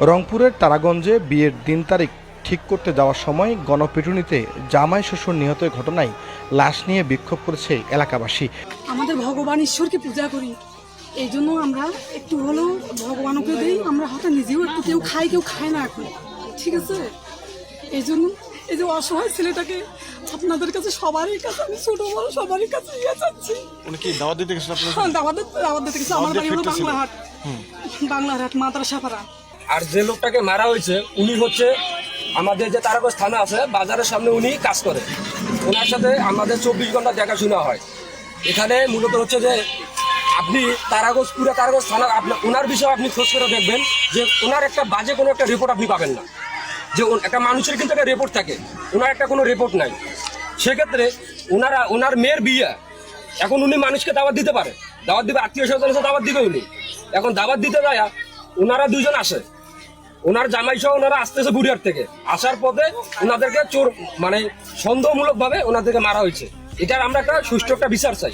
রংপুরের তারাগঞ্জে বিয়ের দিন তারিখ ঠিক করতে যাওয়ার সময় গণপিটুনিতে জামাই শ্বশুর নিহতের ঘটনায় লাশ নিয়ে বিক্ষোভ করেছে এলাকাবাসী। আমাদের ভগবান ঈশ্বরকে পূজা করি। এই জন্য আমরা একটু হলেও ভগবানকে দিই আমরা হয়তো নিজেও একটু কেউ খাই কেউ খায় না এখন। ঠিক আছে? এই জন্য এই যে অসহায় ছেলেটাকে আপনাদের কাছে সবারই কাছে আমি ছোট বড় সবারই কাছে ইয়ে চাচ্ছি উনি কি দাওয়াত দিতে গেছেন আপনার হ্যাঁ, আমাদের আমাদের থেকে আমার বাড়ি হলো বাংলাহাট। বাংলাহাট মাদ্রাসাপাড়া। আর যে লোকটাকে মারা হয়েছে, উনি হচ্ছে আমাদের যে তারাগঞ্জ থানা আছে, বাজারের সামনে উনি কাজ করে। ওনার সাথে আমাদের চব্বিশ ঘণ্টা দেখাশোনা হয়। এখানে মূলত হচ্ছে যে আপনি তারাগঞ্জ পুরো তারাগঞ্জ থানা আপনার ওনার বিষয়ে আপনি খোঁজ করে দেখবেন যে ওনার একটা বাজে কোনো একটা রিপোর্ট আপনি পাবেন না। যে একটা মানুষের কিন্তু একটা রিপোর্ট থাকে। ওনার একটা কোনো রিপোর্ট নাই। সেক্ষেত্রে ওনারা ওনার মেয়ের বিয়ে, এখন উনি মানুষকে দাওয়াত দিতে পারে। দাওয়াত দিবে আত্মীয় স্বজনের সাথে দাওয়াত দিবে উনি। এখন দাওয়াত দিতে যায় ওনারা দুজন আসে। ওনার জামাই সহ ওনারা আসতেছে গুড়িয়ার থেকে। আসার পথে ওনাদেরকে চোর মানে সন্দেহমূলক ভাবে ওনাদেরকে মারা হয়েছে। এটার আমরা একটা সুষ্ঠু একটা বিচার চাই।